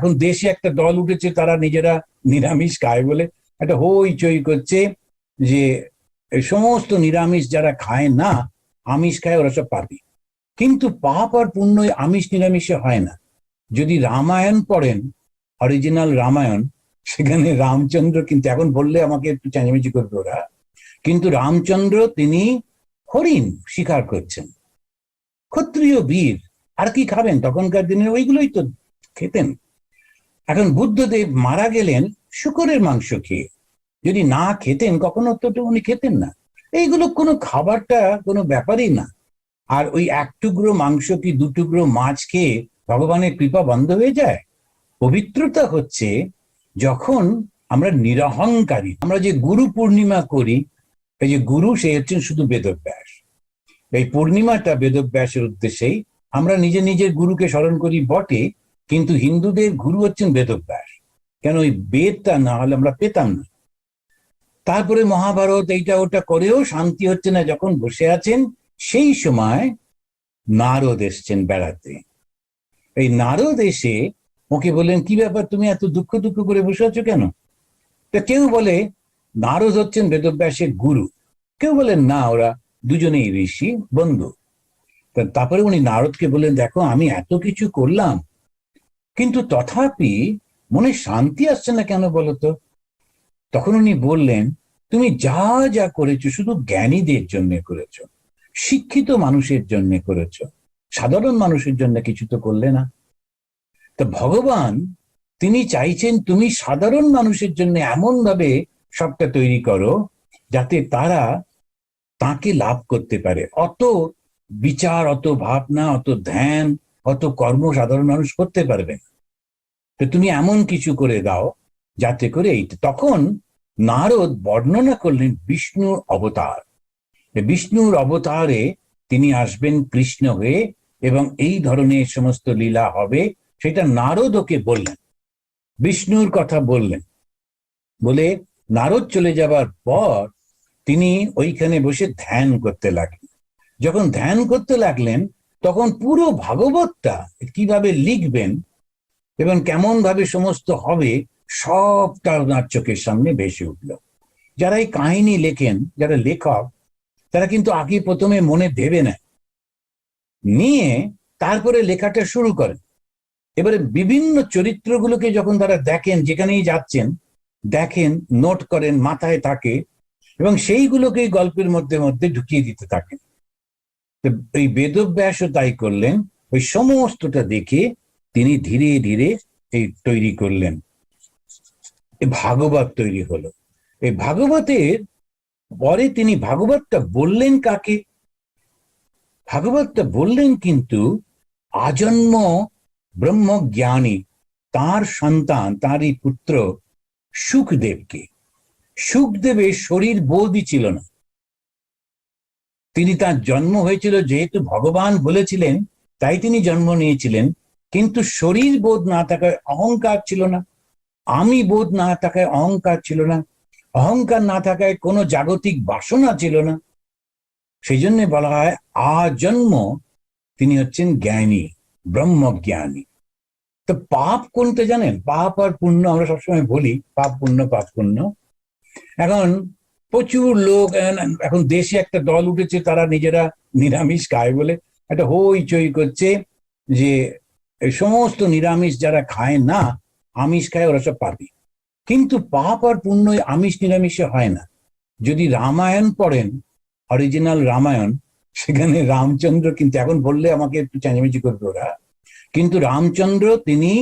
এখন দেশে একটা দল উঠেছে, তারা নিজেরা নিরামিষ খায় বলে। একটা হইচই করছে যে সমস্ত নিরামিষ যারা খায় না, আমিষ খায়, ওরা সব পারবে কিন্তু পাপ আর পুণ্য আমিষ নিরামিষে হয় না। যদি রামায়ণ পড়েন অরিজিনাল রামায়ণ, সেখানে রামচন্দ্র কিন্তু, এখন বললে আমাকে একটু চেঁচামেচি করবে ওরা, কিন্তু রামচন্দ্র তিনি হরিণ শিকার করছেন। ক্ষত্রিয় বীর, আর কি খাবেন? তখনকার দিনে ওইগুলোই তো খেতেন। এখন বুদ্ধদেব মারা গেলেন শুকরের মাংস খেয়ে। যদি না খেতেন, কখনো তো উনি খেতেন না। এইগুলো কোনো খাবারটা, কোনো ব্যাপারই না। আর ওই এক টুকরো মাংস কি দু টুকরো মাছ খেয়ে ভগবানের কৃপা বন্ধ হয়ে যায়? পবিত্রতা হচ্ছে যখন আমরা নিরহংকারী, আমরা যে গুরু পূর্ণিমা করি, এই যে গুরু, সে হচ্ছেন শুধু বেদব্যাস। এই পূর্ণিমাটা বেদব্যাসের উদ্দেশ্যেই আমরা নিজে নিজের গুরুকে স্মরণ করি বটে কিন্তু হিন্দুদের গুরু হচ্ছেন বেদব্যাস। কেন ওই বেদটা না হলে আমরা পেতাম না? তারপরে মহাভারত এইটা ওটা করেও শান্তি হচ্ছে না যখন বসে আছেন, সেই সময় নারদ এসছেন বেড়াতে। এই নারদ এসে ওকে বললেন, কি ব্যাপার তুমি এত দুঃখ দুঃখ করে বসে আছো কেন? তা কেউ বলে, নারদ হচ্ছেন বেদব্যাসের গুরু। কেউ বলেন না, ওরা দুজনেই ঋষি, বন্ধু। তারপরে উনি নারদকে বললেন, দেখো, আমি এত কিছু করলাম কিন্তু তথাপি মনে শান্তি আসছে না কেন বলতো? তখন উনি বললেন, তুমি যা যা করেছ শুধু জ্ঞানীদের জন্য করেছ, শিক্ষিত মানুষের জন্য করেছ, সাধারণ মানুষের জন্য কিছু তো করলে না। তো ভগবান, তিনি চাইছেন তুমি সাধারণ মানুষের জন্য এমন ভাবে সবটা তৈরি করো, যাতে তারা তাকে লাভ করতে পারে। অত বিচার, অত ভাবনা, অত ধ্যান অত কর্ম সাধারণ মানুষ করতে পারবে। না তো তুমি এমন কিছু করে দাও যাতে করে এই তখন নারদ বর্ণনা করলেন বিষ্ণুর অবতার। বিষ্ণুর অবতারে তিনি আসবেন কৃষ্ণ হয়ে এবং এই ধরনের সমস্ত লীলা হবে সেটা নারদ ওকে বললেন। বিষ্ণুর কথা বললেন। বলে নারদ চলে যাবার পর তিনি ওইখানে বসে ধ্যান করতে লাগলেন। যখন ধ্যান করতে লাগলেন তখন পুরো ভাগবতটা কীভাবে লিখবেন এবং কেমন ভাবে সমস্ত হবে সবটা ওনার চোখের সামনে ভেসে উঠল। যারা এই কাহিনী লেখেন, যারা লেখক, তারা কিন্তু আগে প্রথমে মনে ভেবে নেয়। নিয়ে তারপরে লেখাটা শুরু করেন। এবারে বিভিন্ন চরিত্রগুলোকে যখন তারা দেখেন, যেখানেই যাচ্ছেন, দেখেন নোট করেন, মাথায় থাকে এবং সেইগুলোকেই গল্পের মধ্যে মধ্যে ঢুকিয়ে দিতে থাকেন। এই বেদব্যাসও তাই করলেন, ওই সমস্তটা দেখে তিনি ধীরে ধীরে এই তৈরি করলেন। ভাগবত তৈরি হলো। এই ভাগবতের পরে তিনি ভাগবতটা বললেন কাকে? ভাগবতটা বললেন কিন্তু আজন্ম ব্রহ্মজ্ঞানী, তার সন্তান, তারই পুত্র সুখদেবকে। সুখদেবের শরীর বোধই ছিল না। তিনি তার জন্ম হয়েছিল যেহেতু ভগবান বলেছিলেন, তাই তিনি জন্ম নিয়েছিলেন। কিন্তু শরীর বোধ না থাকায় অহংকার ছিল না, আমি বোধ না থাকায় অহংকার ছিল না, অহংকার না থাকায় কোনো জাগতিক বাসনা ছিল না। সেই জন্য বলা হয়, আজন্ম তিনি হচ্ছেন জ্ঞানী, ব্রহ্মজ্ঞানী। তো পাপ কোনটা জানেন? পাপ আর পুণ্য আমরা সবসময় বলি, পাপ পুণ্য পাপ পুণ্য। এখন প্রচুর লোক এখন দেশে একটা দল উঠেছে, তারা নিজেরা নিরামিষ খায় বলে। একটা হইচই করছে যে সমস্ত নিরামিষ যারা খায় না, আমিষ খায়, ওরা সব পারবে কিন্তু পাপ আর পুণ্য আমিষ নিরামিষে হয় না। যদি রামায়ণ পড়েন অরিজিনাল রামায়ণ, সেখানে রামচন্দ্র কিন্তু, এখন বললে আমাকে একটু চেঁচামেচি করবে ওরা, কিন্তু রামচন্দ্র তিনি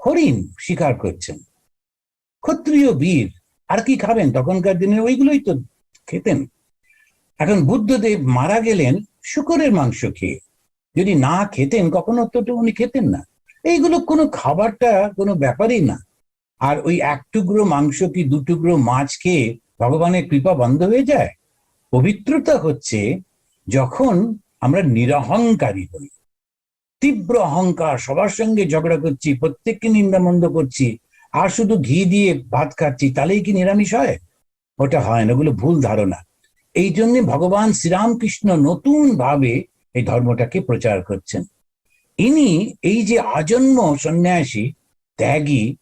হরিণ শিকার করছেন। ক্ষত্রিয় বীর আর কি খাবেন? তখনকার দিনে ওইগুলোই তো খেতেন। এখন বুদ্ধদেব মারা গেলেন শুকরের মাংস খেয়ে। যদি না খেতেন, কখনো তো উনি খেতেন না। এইগুলো কোনো খাবারটা, কোনো ব্যাপারই না। আর ওই এক টুকরো মাংস কি দু টুকরো মাছ খেয়ে ভগবানের কৃপা বন্ধ হয়ে যায়? পবিত্রতা হচ্ছে যখন আমরা নিরহংকারী হই। তীব্র অহংকার, সবার সঙ্গে ঝগড়া করছি, প্রত্যেককে নিন্দামন্দ করছি আর শুধু ঘি দিয়ে ভাত খাচ্ছি, তাহলেই কি নিরামিষ হয়? ওটা হয় না, ওগুলো ভুল ধারণা। এই জন্য ভগবান শ্রীরামকৃষ্ণ নতুন ভাবে এই ধর্মটাকে প্রচার করছেন। ইনি এই যে আজন্ম সন্ন্যাসী, ত্যাগী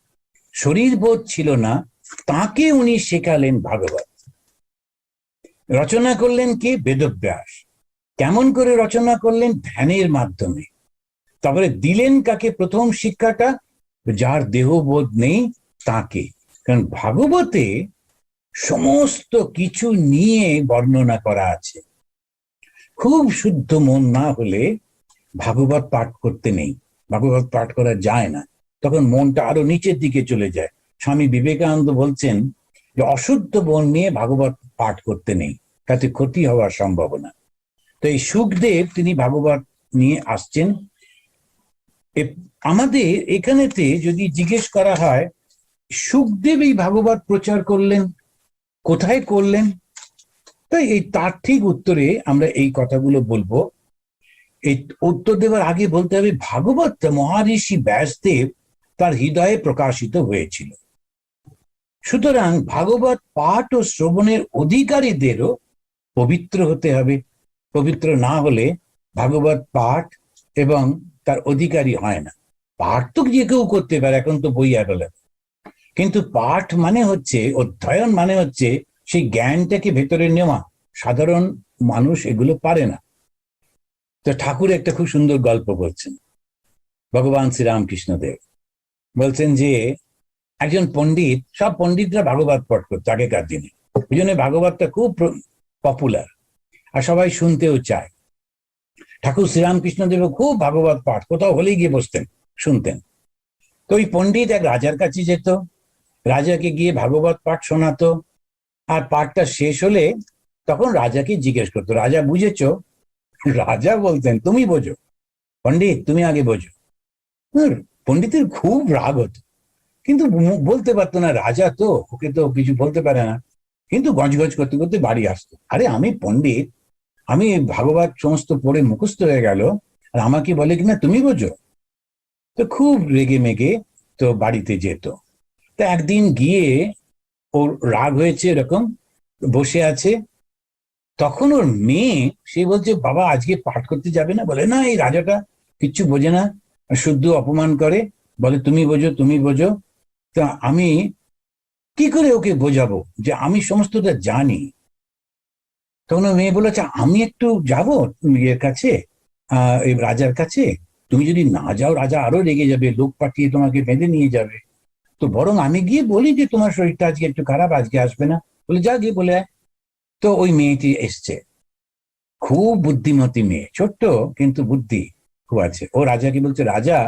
শরীর বোধ ছিল না, তাকে উনি শেখালেন ভাগবত। রচনা করলেন কে? বেদব্যাস। কেমন করে রচনা করলেন? ধ্যানের মাধ্যমে। তারপরে দিলেন কাকে? প্রথম শিক্ষাটা যার দেহবোধ নেই, তাকে। কারণ ভাগবতে সমস্ত কিছু নিয়ে বর্ণনা করা আছে। খুব শুদ্ধ মন না হলে ভাগবত পাঠ করতে নেই। ভাগবত পাঠ করা যায় না। তখন মনটা আরও নিচের দিকে চলে যায়। স্বামী বিবেকানন্দ বলছেন যে, অশুদ্ধ মন নিয়ে ভাগবত পাঠ করতে নেই। তাতে ক্ষতি হওয়ার সম্ভাবনা। তো এই সুখদেব তিনি ভাগবত নিয়ে আসছেন। আমাদের এখানেতে যদি জিজ্ঞেস করা হয়, সুখদেব এই ভাগবত প্রচার করলেন, কোথায় করলেন? তাই এই তার ঠিক উত্তরে আমরা এই কথাগুলো বলব। এই উত্তর দেওয়ার আগে বলতে হবে, ভাগবত মহারিষি ব্যাসদেব তার হৃদয়ে প্রকাশিত হয়েছিল। সুতরাং ভাগবত পাঠ ও শ্রবণের অধিকারীদেরও পবিত্র হতে হবে। পবিত্র না হলে ভাগবত পাঠ এবং তার অধিকারী হয় না। পাঠ তো যে কেউ করতে পারে, এখন তো বই অ্যাভেলেবল। কিন্তু পাঠ মানে হচ্ছে, অধ্যয়ন মানে হচ্ছে, সেই জ্ঞানটাকে ভেতরে নেওয়া। সাধারণ মানুষ এগুলো পারে না। তো ঠাকুর একটা খুব সুন্দর গল্প বলছেন, ভগবান শ্রীরামকৃষ্ণ দেব বলছেন যে, একজন পণ্ডিত, সব পণ্ডিতরা ভাগবত পাঠ করতো আগেকার দিনে। ওই জন্য ভাগবতটা খুব পপুলার আর সবাই শুনতেও চায়। ঠাকুর শ্রীরামকৃষ্ণ দেব খুব ভাগবত পাঠ, কোথাও হলেই গিয়ে বসতেন, শুনতেন। তো ওই পণ্ডিত এক রাজার কাছে যেত, রাজাকে গিয়ে ভাগবত পাঠ শোনাতো, আর পাঠটা শেষ হলে তখন রাজাকে জিজ্ঞেস করতো, রাজা, বুঝেছ? রাজা বলতেন, তুমি বোঝো। পণ্ডিত, তুমি আগে বোঝো। পণ্ডিতের খুব রাগ হতো। কিন্তু বলতে পারতো না, রাজা তো, ওকে তো কিছু বলতে পারে না। কিন্তু গজগজ করতে করতে বাড়ি আসতো। আরে, আমি পণ্ডিত আমি ভাগবত সমস্ত পড়ে মুখস্থ হয়ে গেল, আর আমাকে বলে কিনা তুমি বোঝো। তো খুব রেগে মেগে তো বাড়িতে যেত। তো একদিন গিয়ে ওর রাগ হয়েছে এরকম, বসে আছে। তখন ওর মেয়ে, সে বলছে, বাবা, আজকে পাঠ করতে যাবে না? বলে, না, এই রাজাটা কিচ্ছু বোঝে না, শুদ্ধ অপমান করে। বলে, তুমি বোঝো তুমি বোঝো। তা আমি কি করে ওকে বোঝাবো যে আমি সমস্তটা জানি? তখন মেয়ে বলেছে, আমি একটু যাব ইয়ের কাছে রাজার কাছে। তুমি যদি না যাও, রাজা আরও রেগে যাবে, লোক পাঠিয়ে তোমাকে বেঁধে নিয়ে যাবে। তো বরং আমি গিয়ে বলি যে, তোমার শরীরটা আজকে একটু খারাপ, আজকে আসবে না। বলে, যা গিয়ে বলে তো ওই মেয়েটি এসছে। খুব বুদ্ধিমতী মেয়ে, ছোট্ট কিন্তু বুদ্ধি খুব আছে। ও রাজাকে বলছে, রাজা,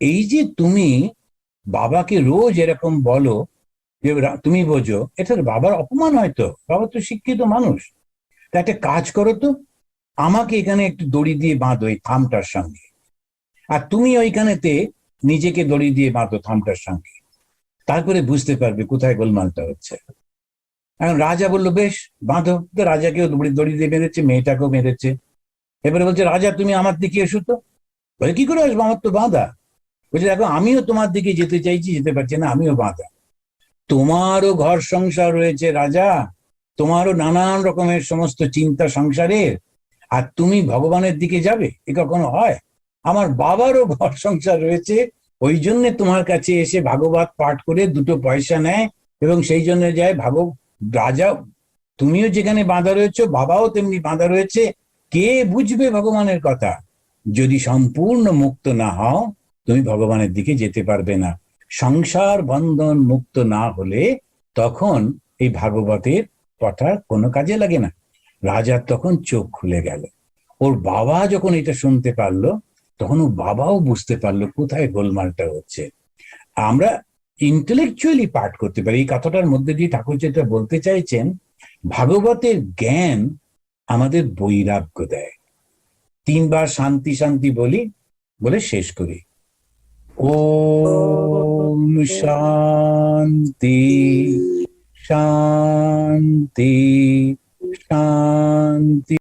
এই যে তুমি বাবাকে রোজ এরকম বলো যে তুমি বোঝো এটা বাবার অপমান হয়তো বাবা তো শিক্ষিত মানুষ। তা একটা কাজ করো তো। আমাকে এখানে একটু দড়ি দিয়ে বাঁধো এই থামটার সঙ্গে। আর তুমি ওইখানেতে নিজেকে দড়ি দিয়ে বাঁধো থামটার সঙ্গে। তারপরে বুঝতে পারবে কোথায় গোলমালটা হচ্ছে। এখন রাজা বলল, বেশ, বাঁধো। তো রাজাকেও দড়ি দিয়ে বেঁধেছে, মেয়েটাকেও বেঁধেছে। এবারে বলছে, রাজা, তুমি আমার দিকে এসো তো। বলে, কি করে আসব? আমার তো বাঁধা। বলছে, দেখো, আমিও তোমার দিকে যেতে চাইছি, যেতে পারছি না, আমিও বাঁধা। তোমারও ঘর সংসার রয়েছে, রাজা। তোমারও নানান রকমের সমস্ত চিন্তা সংসারের আর তুমি ভগবানের দিকে যাবে? এ কখনো হয়? আমার বাবারও ঘর সংসার রয়েছে, ওই জন্য তোমার কাছে এসে ভাগবত পাঠ করে দুটো পয়সা নেয়, এবং সেই জন্য যায় ভাগ রাজা, তুমিও যেখানে বাঁধা রয়েছে, বাবাও তেমনি বাঁধা রয়েছে, কে বুঝবে ভগবানের কথা? যদি সম্পূর্ণ মুক্ত না হও, তুমি ভগবানের দিকে যেতে পারবে না। সংসার বন্ধন মুক্ত না হলে তখন এই ভাগবতের কথা কোনো কাজে লাগে না। রাজার তখন চোখ খুলে গেল। ওর বাবা যখন এটা শুনতে পারল তখন ওর বাবাও বুঝতে পারল কোথায় গোলমালটা হচ্ছে। আমরা ইন্টেলেকচুয়ালি পাঠ করতে পারি। এই কথাটার মধ্যে দিয়ে ঠাকুর যেটা বলতে চাইছেন ভাগবতের জ্ঞান আমাদের বৈরাগ্য দেয়। তিনবার শান্তি শান্তি বলি বলে শেষ করি। ওম শান্তি। शान्ति शान्ति